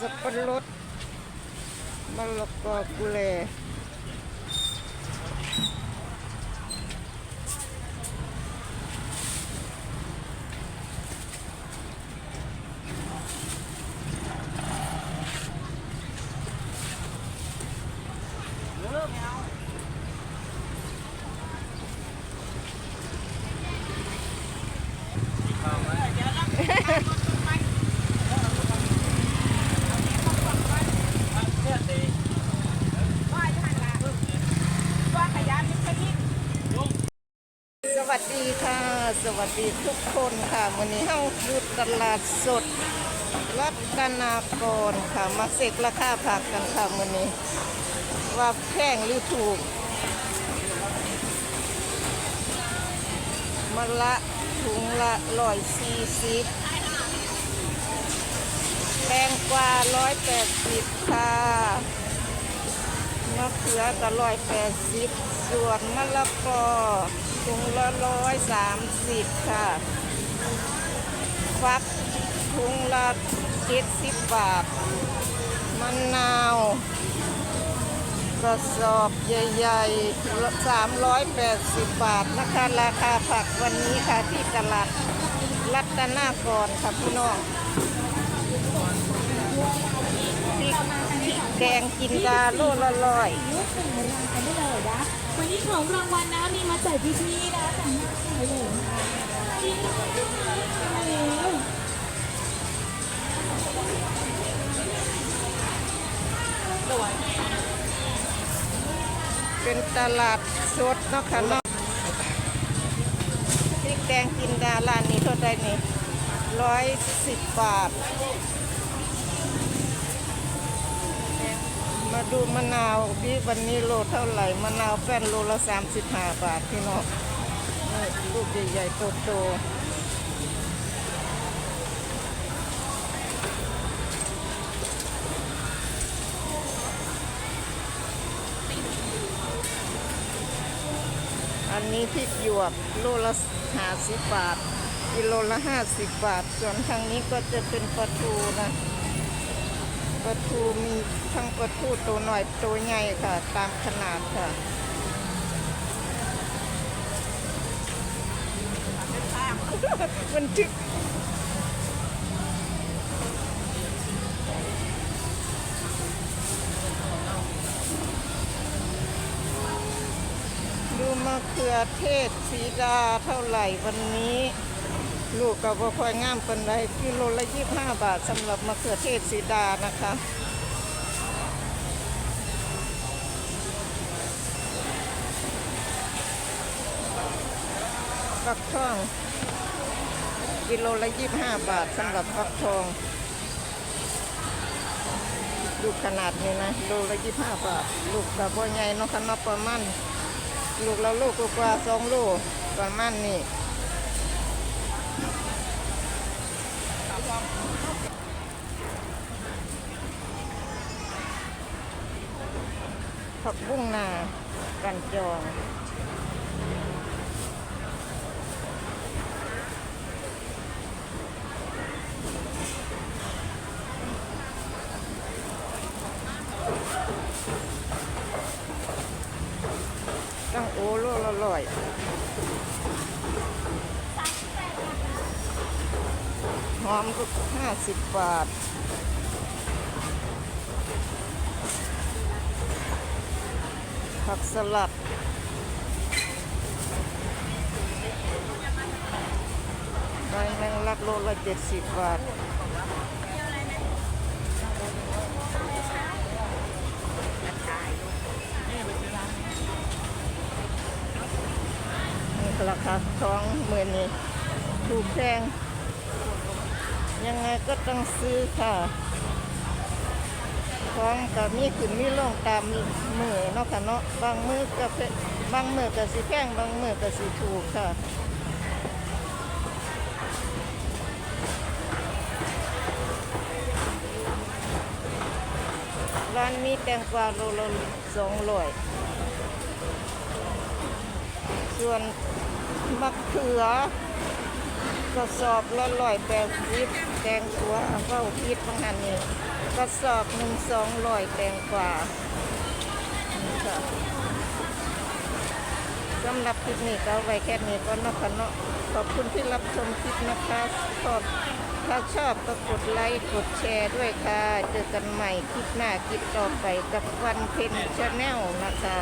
สับปะรดมะละกอกุเลสวัสดีค่ะ ส วัสดีทุกคนค่ะวันนี้เฮาอยู่ตลาดสดรัตนากรค่ะมาเสกราคาผักกันค่ะวันนี้ ว่าแพงหรือถูกมะละถุงละร้อยสี่สิบแพงกว่าร้อยแปดสิบค่ะมะเขือก็ร้อยแปดสิบส่วนมะละกอ ถุงละร้อยสามสิบค่ะ ฟักถุงละเจ็ดสิบบาท มะนาวกระสอบใหญ่ๆ380บาทนะคะ ราคาผักวันนี้ค่ะที่ตลาดรัตนากรค่ะพี่น้องพริกพริกแดงกินดาโลละร้อย วันนี้ของรางวัลนะมีมาแจกพี่ๆนะแต่งหน้าสวยเลยเร็วเป็นตลาดสดเนาะค่ะเนาะพริกแดงกินดาร้านนี้เท่าไหร่นี่ร้อยสิบบาท มาดูมะนาวดิวันนี้โลเท่าไหร่มะนาวแป้นโลละสามสิบห้าบาทพี่น้องลูกใหญ่ๆโตๆอันนี้พริกหยวกโลละห้าสิบบาท กิโลละห้าสิบบาท ส่วนทางนี้ก็จะเป็นปลาทูนะ ปลาทูมีทั้งปลาทูตัวหน่อยตัวใหญ่ค่ะ ตามขนาดค่ะมันทึกดูมะเขือเทศสีดาเท่าไหร่วันนี้ ลูกกับค่อยงามเป็นไรกิโลละยี่ห้าบาทสำหรับมะเขือเทศสีดานะคะฟักทอง กิโลละยี่ห้าบาทสำหรับฟักทองลูกขนาดนี้นะโลละยี่ห้าบาท ลูกกับพ่อใหญ่น้องขนาดประมาณลูกละลูกกว่าสองลูกประมาณนี้ ผักบุ้งนากันจองตั้งโอโลละร้อย อมก็ห้าสิบบาท ผักสลัด ใบแมงลักโลละเจ็ดสิบบาทนี่ราคาท้องหมื่นนี่ถูกแพง ยังไงก็ต้องซื้อค่ะของก็มีขึ้นมีลงตามมือเนาะค่ะเนาะบางมือก็เป็นบางมือก็สิแพงบางมือก็สิถูกค่ะร้านมีแตงกวาโลละสองร้อยส่วนมะเขือ กระสอบละร้อยแปดสิบแตงกวาเฝ้าพิษบางหันนี่กระสอบหนึ่งสองร้อยแตงกว่านี่ค่ะสำหรับคลิปนี้ก็เอาไว้แค่นี้ก็นะคะเนาะขอบคุณที่รับชมคลิปนะคะชอบถ้าชอบก็กดไลค์กดแชร์ด้วยค่ะเจอกันใหม่คลิปหน้าคลิปต่อไปกับวันเพ็ญชาแนลนะคะ